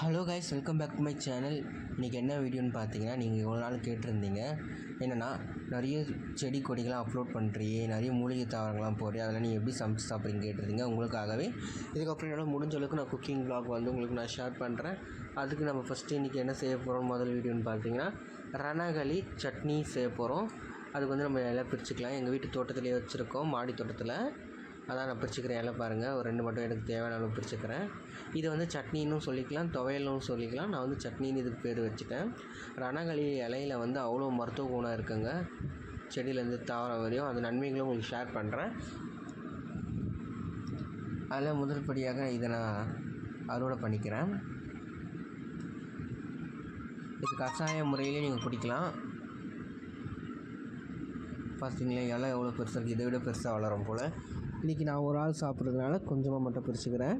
Hello guys welcome back to my channel இன்றைக்கி என்ன வீடியோன்னு பார்த்தீங்கன்னா நீங்கள் இவ்வளோ நாள் கேட்டிருந்தீங்க. என்னென்னா நிறைய செடி கொடிகள்லாம் அப்லோட் பண்ணுறியே நிறைய மூலிகை தாவரங்கள்லாம் போடுறியே அதெல்லாம் நீ எப்படி சமைச்சு சாப்பிட்றீங்க கேட்டிருந்தீங்க. உங்களுக்காகவே இதுக்கப்புறம் என்னால் முடிஞ்ச அளவுக்கு நான் குக்கிங் ப்ளாக் வந்து உங்களுக்கு நான் ஷேர் பண்ணுறேன் அதுக்கு நம்ம ஃபஸ்ட்டு இன்றைக்கி என்ன செய்ய போகிறோம் முதல் வீடியோன்னு பார்த்தீங்கன்னா ரணகளி சட்னி செய்ய போகிறோம் அதுக்கு வந்து நம்ம எல்லாம் பிரிச்சுக்கலாம். எங்கள் வீட்டு தோட்டத்திலே வச்சுருக்கோம் மாடி தோட்டத்தில். அதான் நான் பிரிச்சுக்கிறேன். இலை பாருங்கள் ஒரு ரெண்டு மட்டும் எனக்கு தேவையான அளவு பிரிச்சுக்கிறேன். இது வந்து சட்னின்னு சொல்லிக்கலாம். துவையலும் சொல்லிக்கலாம். நான் வந்து சட்னின்னு இதுக்கு பேர் வச்சுட்டேன். ரணகளி இலையில வந்து அவ்வளோ மருத்துவ குணம் இருக்குங்க. செடியிலேருந்து தாவரம் வரையும் அந்த நன்மைகளும் உங்களுக்கு ஷேர் பண்ணுறேன் அதில் முதல் படியாக இதை நான் அறுவடை பண்ணிக்கிறேன். இது கஷாய முறையிலே நீங்கள் பிடிக்கலாம் பார்த்தீங்களா இலை எவ்வளோ பெருசாக இருக்குது இதை விட பெருசாக வளரும் போல். இன்றைக்கி நான் ஒரு ஆள் சாப்பிட்றதுனால கொஞ்சமாக மட்டும் பிரிச்சுக்கிறேன்.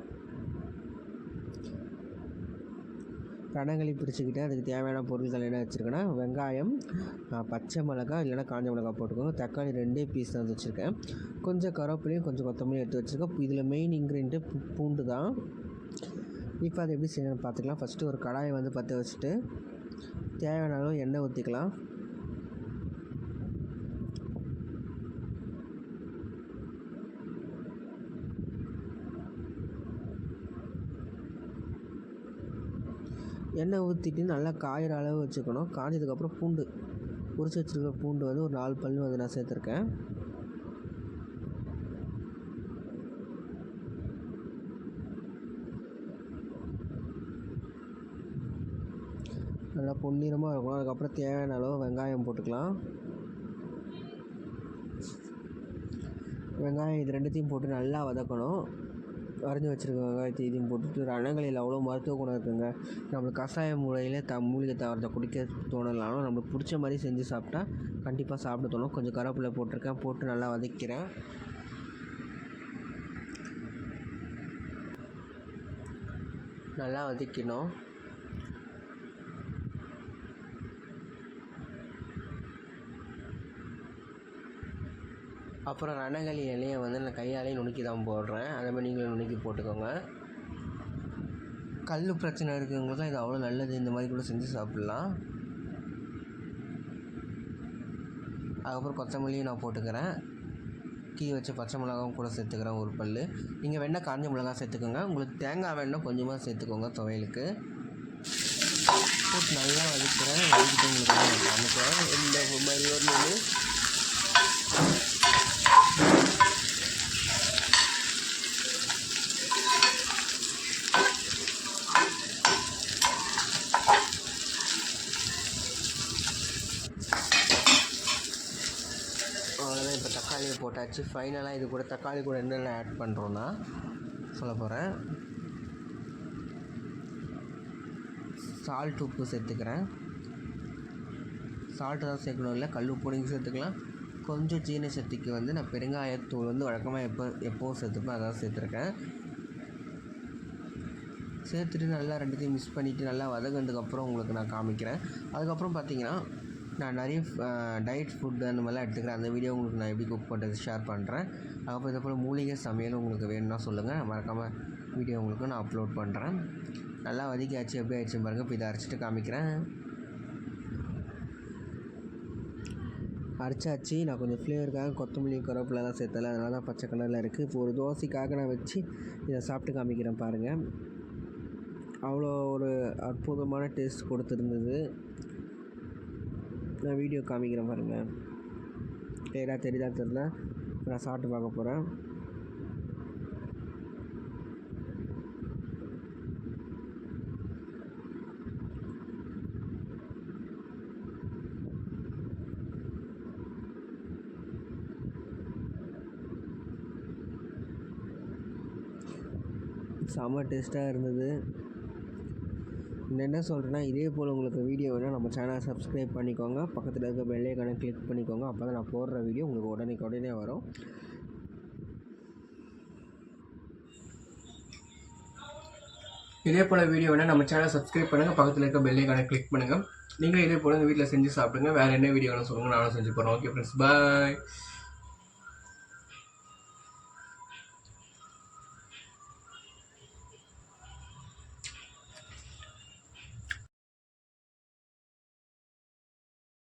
ரணங்களி பிரிச்சுக்கிட்டு அதுக்கு தேவையான பொருட்கள் என்ன வச்சுருக்கேன்னா வெங்காயம் பச்சை மிளகா இல்லைன்னா காஞ்ச மிளகா போட்டுக்கோங்க. தக்காளி ரெண்டே பீஸ் தான் வச்சுருக்கேன். கொஞ்சம் கருவேப்பிலையும் கொஞ்சம் கொத்தமல்லியும் எடுத்து வச்சுருக்கேன். இதில் மெயின் இன்க்ரீடியன்ட்டு பூண்டு தான். இப்போ அதை எப்படி செய்யணும்னு பார்த்துக்கலாம். ஃபஸ்ட்டு ஒரு கடாயை வந்து பற்ற வச்சுட்டு தேவையான அளவு எண்ணெய் ஊற்றிக்கலாம் எண்ணெய் ஊற்றிட்டு நல்லா காயிற அளவு வச்சுக்கணும். காஞ்சதுக்கப்புறம் பூண்டு. உரிச்சு வச்சுருக்க பூண்டு வந்து ஒரு நாலு பல் வந்து நான் சேர்த்துருக்கேன். நல்லா பொன்னிறமாக இருக்கும் அதுக்கப்புறம் தேவையான அளவு வெங்காயம் போட்டுக்கலாம். வெங்காயம் இது ரெண்டுத்தையும் போட்டு நல்லா வதக்கணும். வரைஞ்சி வச்சுருக்காங்க. தேதியும் போட்டுட்டு ரணங்களில் அவ்வளோ மருத்துவ குணம் இருக்குங்க. நம்மளுக்கு கஷாய முறையில் த மூலிகை தவறத்தை குடிக்க தோணலாலும் நம்மளுக்கு பிடிச்ச மாதிரி செஞ்சு சாப்பிட்டா கண்டிப்பாக சாப்பிட தோணும். கொஞ்சம் கருவேப்பிலை போட்டிருக்கேன். போட்டு நல்லா வதக்கிறேன். நல்லா வதக்கணும் அப்புறம் ரணகளி இலையை வந்து நான் கையாலே நுணுக்கி தான் போடுறேன். அதே மாதிரி நீங்களும் நுணுக்கி போட்டுக்கோங்க. கல் பிரச்சனை இருக்கிறவங்களுக்குலாம் இது அவ்வளோ நல்லது. இந்த மாதிரி கூட செஞ்சு சாப்பிட்லாம். அதுக்கப்புறம் கொத்தமல்லியும் நான் போட்டுக்கிறேன். கீ வச்ச பச்சை மிளகாவும் கூட சேர்த்துக்கிறேன் ஒரு பல் நீங்கள் வேணால் காஞ்ச மிளகா சேர்த்துக்கோங்க. உங்களுக்கு தேங்காய் வேணால் கொஞ்சமாக சேர்த்துக்கோங்க துவையலுக்கு. போட்டு நல்லா வதக்கிறேன். வதக்கிட்டு உங்களுக்கு காமிக்கிறேன். இந்த மாதிரி ஒரு போட்டாச்சு. ஃபைனலாக இது கூட தக்காளி கூட என்னென்ன ஆட் பண்ணுறோன்னா சொல்ல போகிறேன் சால்ட் உப்பு சேர்த்துக்கிறேன். சால்ட்டு தான் சேர்க்கணும். இல்லை கல் உப்பு நீங்கள் சேர்த்துக்கலாம். கொஞ்சம் ஜீரண சக்திக்கு வந்து நான் பெருங்காயத்தூள் வந்து வழக்கமாக எப்போ எப்போவும் சேர்த்துப்பேன். அதான் சேர்த்துருக்கேன். சேர்த்துட்டு நல்லா ரெண்டுத்தையும் மிக்ஸ் பண்ணிவிட்டு நல்லா வதங்கினதுக்கப்புறம் உங்களுக்கு நான் காமிக்கிறேன். அதுக்கப்புறம் பார்த்தீங்கன்னா நான் நிறைய டயட் ஃபுட் அந்த மாதிரிலாம் எடுத்துக்கிறேன். அந்த வீடியோ உங்களுக்கு நான் எப்படி குக் பண்ணுறது ஷேர் பண்ணுறேன் அப்போ இதே போல் மூலிகை சமையலும் உங்களுக்கு வேணும்னா சொல்லுங்கள் மறக்காமல் வீடியோ உங்களுக்கு நான் அப்லோட் பண்ணுறேன் நல்லா வதக்கியாச்சு எப்படி ஆயிடுச்சு பாருங்கள் இப்போ இதை அரைச்சிட்டு காமிக்கிறேன். அரைச்சாச்சு. நான் கொஞ்சம் ஃப்ளேவருக்காக கொத்தமல்லி கருவேப்பிலலாம் சேர்த்தல அதனால தான் பச்சை கலரில் இருக்குது இப்போ ஒரு தோசைக்காக நான் வச்சு இதை சாப்பிட்டு காமிக்கிறேன் பாருங்கள் அவ்வளோ ஒரு அற்புதமான டேஸ்ட் கொடுத்துருந்தது. நான் வீடியோ காமிக்கிறேன் பாருங்கள் கிளியராக தெரியுதா தெரில நான் சாப்பிட்டு பார்க்க போகிறேன் செம்ம டேஸ்ட்டாக இருந்தது. நான் என்ன சொல்கிறேன்னா இதே போல் உங்களுக்கு வீடியோ வேணால் நம்ம சேனலை சப்ஸ்கிரைப் பண்ணிக்கோங்க. பக்கத்தில் இருக்க பெல்லைக்கான கிளிக் பண்ணிக்கோங்க. அப்போ தான் நான் போடுற வீடியோ உங்களுக்கு உடனே உடனே வரும். இதே போல் வீடியோ வேணால் நம்ம சேனலை சப்ஸ்கிரைப் பண்ணுங்கள் பக்கத்தில் இருக்க பெல்லைக்கான கிளிக் பண்ணுங்கள் நீங்களும் இதே போல் வீட்டில் செஞ்சு சாப்பிடுங்க. வேறு என்ன வீடியோ வேணும் சொல்லுங்கள் நானும் செஞ்சு போகிறோம் ஓகே ஃப்ரெண்ட்ஸ் பாய்